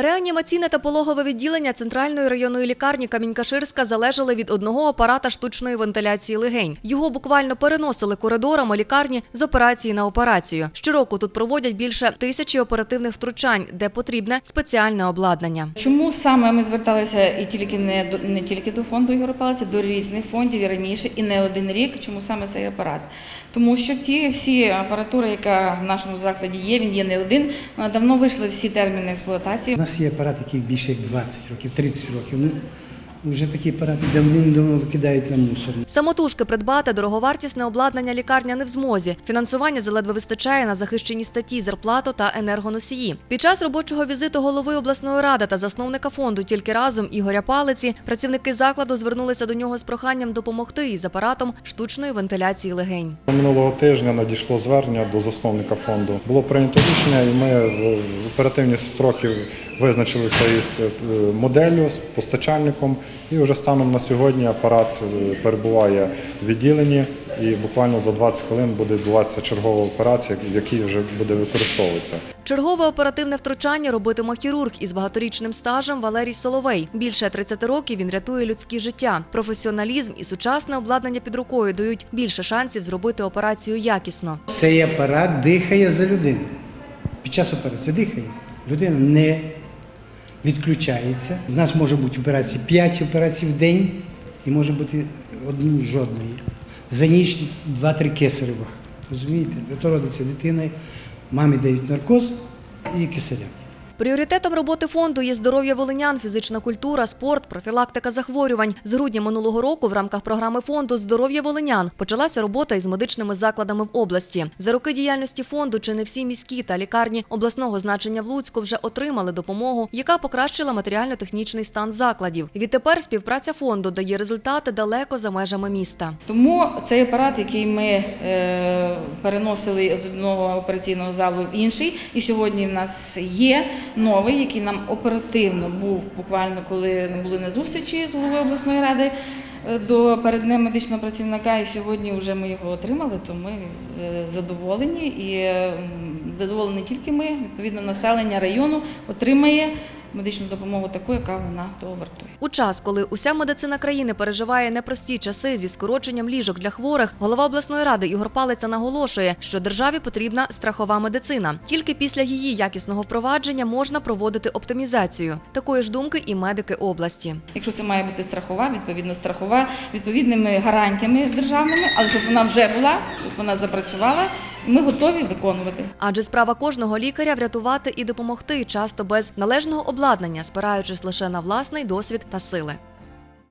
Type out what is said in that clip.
Реанімаційне та пологове відділення центральної районної лікарні Камінькаширська залежали від одного апарата штучної вентиляції легень. Його буквально переносили коридорами лікарні з операції на операцію. Щороку тут проводять більше тисячі оперативних втручань, де потрібне спеціальне обладнання. Чому саме ми зверталися і тільки не до не тільки до фонду Ігоря Палиця, до різних фондів і раніше, і не один рік. Чому саме цей апарат? Тому що ті всі апаратури, яка в нашому закладі є, він є не один. Давно вийшли всі терміни експлуатації. Нас є апарат, який більше як 20 років, 30 років. Вже такі апарати давним-давно викидають на мусор. Самотужки придбати дороговартісне обладнання лікарня не в змозі. Фінансування заледве вистачає на захищені статті, зарплату та енергоносії. Під час робочого візиту голови обласної ради та засновника фонду тільки разом Ігоря Палиці працівники закладу звернулися до нього з проханням допомогти із апаратом штучної вентиляції легень. Минулого тижня надійшло звернення до засновника фонду. Було прийнято рішення, і ми в в оперативні строки визначилися із е, моделлю, з постачальником. І вже станом на сьогодні апарат е, перебуває в відділенні, і буквально за 20 хвилин буде відбуватися чергова операція, в якій вже буде використовуватися. Чергове оперативне втручання робитиме хірург із багаторічним стажем Валерій Соловей. Більше 30 років він рятує людські життя. Професіоналізм і сучасне обладнання під рукою дають більше шансів зробити операцію якісно. Цей апарат дихає за людину. Під час операції дихає. Людина не відключається. У нас може бути операції 5 операцій в день і може бути одну жодної. За ніч 2-3 кесаревих. Розумієте? Ото родиться дитина, мамі дають наркоз і киселя. Пріоритетом роботи фонду є здоров'я волинян, фізична культура, спорт, профілактика захворювань. З грудня минулого року в рамках програми фонду Здоров'я волинян почалася робота із медичними закладами в області. За роки діяльності фонду чи не всі міські та лікарні обласного значення в Луцьку вже отримали допомогу, яка покращила матеріально-технічний стан закладів. Відтепер співпраця фонду дає результати далеко за межами міста. Тому цей апарат, який ми е, переносили з одного операційного залу в інший, і сьогодні в нас є новий, який нам оперативно був буквально, коли були на зустрічі з головою обласної ради е, до перед ним медичного працівника. І сьогодні вже ми його отримали, то ми е, задоволені і задоволені тільки ми, відповідно, населення району отримає медичну допомогу таку, яка вона того вартує. У час, коли уся медицина країни переживає непрості часи зі скороченням ліжок для хворих, голова обласної ради Ігор Палиця наголошує, що державі потрібна страхова медицина. Тільки після її якісного впровадження можна проводити оптимізацію. Такої ж думки і медики області. Якщо це має бути страхова, відповідно страхова відповідними гарантіями державними, але щоб вона вже була, щоб вона запрацювала, ми готові виконувати. Адже справа кожного лікаря врятувати і допомогти, часто без належного обладнання, спираючись лише на власний досвід та сили.